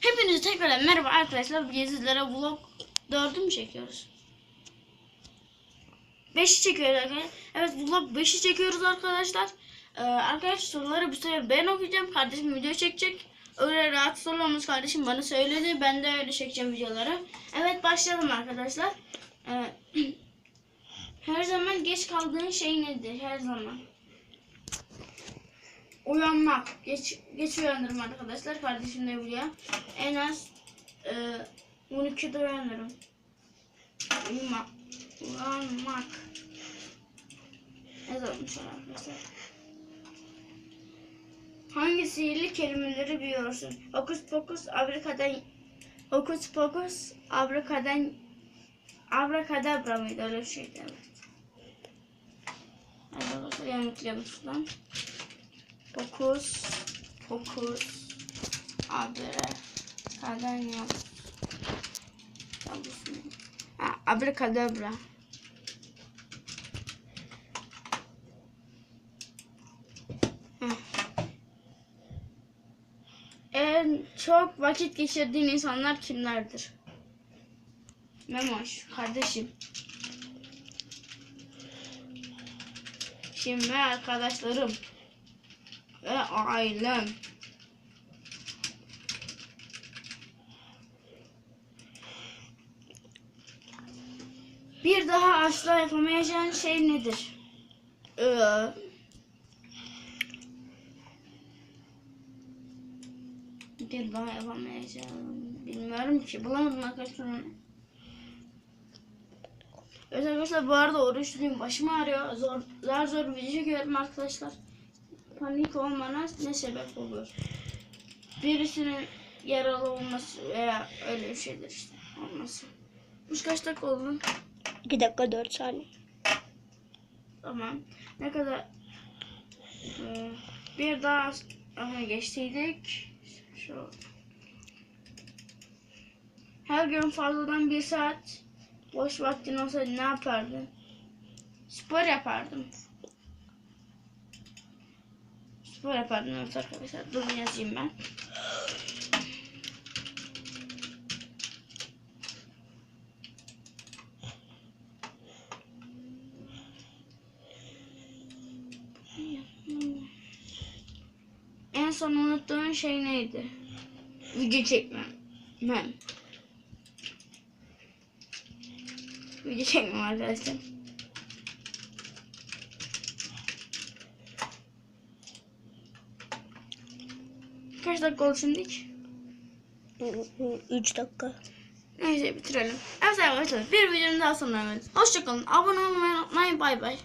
Hepinize tekrar merhaba arkadaşlar. Bugün sizlere vlog 4'ü mü çekiyoruz? 5'i çekiyoruz arkadaşlar. Evet vlog 5'i çekiyoruz arkadaşlar. Ee, arkadaşlar soruları bu sefer ben okuyacağım. Kardeşim video çekecek. Öyle rahat sorularımız kardeşim bana söyledi. Ben de öyle çekeceğim videoları. Evet başlayalım arkadaşlar. Ee, her zaman geç kaldığın şey nedir? Her zaman. Uyanmak. Geç, geç uyanırım arkadaşlar. Kardeşim de biliyor. En az e, 12'de uyanırım. Uyumak. Uyanmak. Ne zamanmış arkadaşlar? Hangi sihirli kelimeleri biliyorsun? Hokus pokus, abrakadan Hokus pokus, abrakadan Abrakadabra mıydı öyle bir şeydi evet. Bakalım yanıtlayalım şuradan. Fokus, fokus, abre, kadan yap. Ha, abrakadabra. En çok vakit geçirdiğin insanlar kimlerdir? Memoş, kardeşim. Şimdi arkadaşlarım ve ailem. Bir daha asla yapamayacağın şey nedir? Ee, bir daha yapamayacağım. Bilmiyorum ki. Bulamadım arkadaşlar. Evet arkadaşlar bu arada oruçluyum. Başım ağrıyor. Zor, zar zor video çekiyorum arkadaşlar. Panik olmana ne sebep olur? Birisinin yaralı olması veya öyle bir şeydir işte olması. Biz kaç dakika oldu? 2 dakika 4 saniye. Tamam. Ne kadar Ee, bir daha aha, geçtiydik. Şu her gün fazladan bir saat boş vaktin olsa ne yapardın? Spor yapardım. Spor yapardım arkadaşlar. Durun yazayım ben. En son unuttuğun şey neydi? Video çekmem. Ben. Video çekmem arkadaşlar. Kaç dakika oldu şimdilik? 3 dakika. Neyse bitirelim. Evet arkadaşlar bir videonun daha sonuna geldik. Hoşçakalın. Abone olmayı unutmayın. Bay bay.